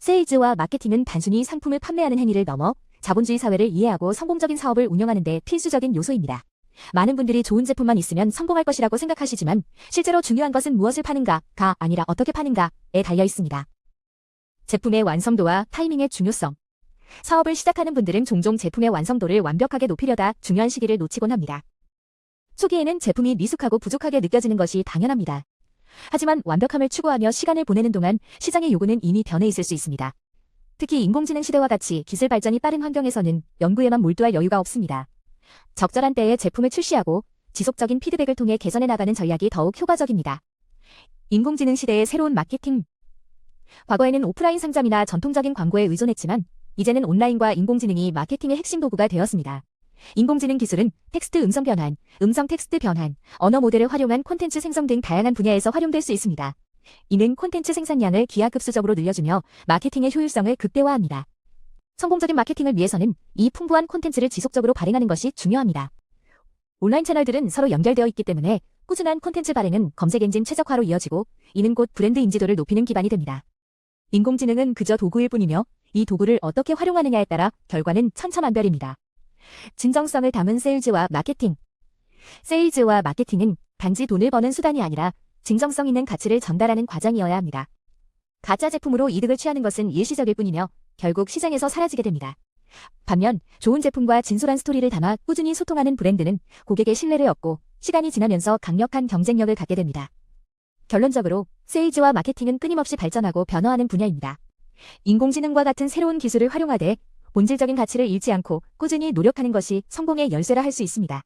세일즈와 마케팅은 단순히 상품을 판매하는 행위를 넘어 자본주의 사회를 이해하고 성공적인 사업을 운영하는 데 필수적인 요소입니다. 많은 분들이 좋은 제품만 있으면 성공할 것이라고 생각하시지만 실제로 중요한 것은 무엇을 파는가가 아니라 어떻게 파는가에 달려 있습니다. 제품의 완성도와 타이밍의 중요성. 사업을 시작하는 분들은 종종 제품의 완성도를 완벽하게 높이려다 중요한 시기를 놓치곤 합니다. 초기에는 제품이 미숙하고 부족하게 느껴지는 것이 당연합니다. 하지만 완벽함을 추구하며 시간을 보내는 동안 시장의 요구는 이미 변해 있을 수 있습니다. 특히 인공지능 시대와 같이 기술 발전이 빠른 환경에서는 연구에만 몰두할 여유가 없습니다. 적절한 때에 제품을 출시하고 지속적인 피드백을 통해 개선해 나가는 전략이 더욱 효과적입니다. 인공지능 시대의 새로운 마케팅. 과거에는 오프라인 상점이나 전통적인 광고에 의존했지만 이제는 온라인과 인공지능이 마케팅의 핵심 도구가 되었습니다. 인공지능 기술은 텍스트 음성 변환, 음성 텍스트 변환, 언어 모델을 활용한 콘텐츠 생성 등 다양한 분야에서 활용될 수 있습니다. 이는 콘텐츠 생산량을 기하급수적으로 늘려주며 마케팅의 효율성을 극대화합니다. 성공적인 마케팅을 위해서는 이 풍부한 콘텐츠를 지속적으로 발행하는 것이 중요합니다. 온라인 채널들은 서로 연결되어 있기 때문에 꾸준한 콘텐츠 발행은 검색 엔진 최적화로 이어지고 이는 곧 브랜드 인지도를 높이는 기반이 됩니다. 인공지능은 그저 도구일 뿐이며 이 도구를 어떻게 활용하느냐에 따라 결과는 천차만별입니다. 진정성을 담은 세일즈와 마케팅. 세일즈와 마케팅은 단지 돈을 버는 수단이 아니라 진정성 있는 가치를 전달하는 과정이어야 합니다. 가짜 제품으로 이득을 취하는 것은 일시적일 뿐이며 결국 시장에서 사라지게 됩니다. 반면 좋은 제품과 진솔한 스토리를 담아 꾸준히 소통하는 브랜드는 고객의 신뢰를 얻고 시간이 지나면서 강력한 경쟁력을 갖게 됩니다. 결론적으로 세일즈와 마케팅은 끊임없이 발전하고 변화하는 분야입니다. 인공지능과 같은 새로운 기술을 활용하되 본질적인 가치를 잃지 않고 꾸준히 노력하는 것이 성공의 열쇠라 할 수 있습니다.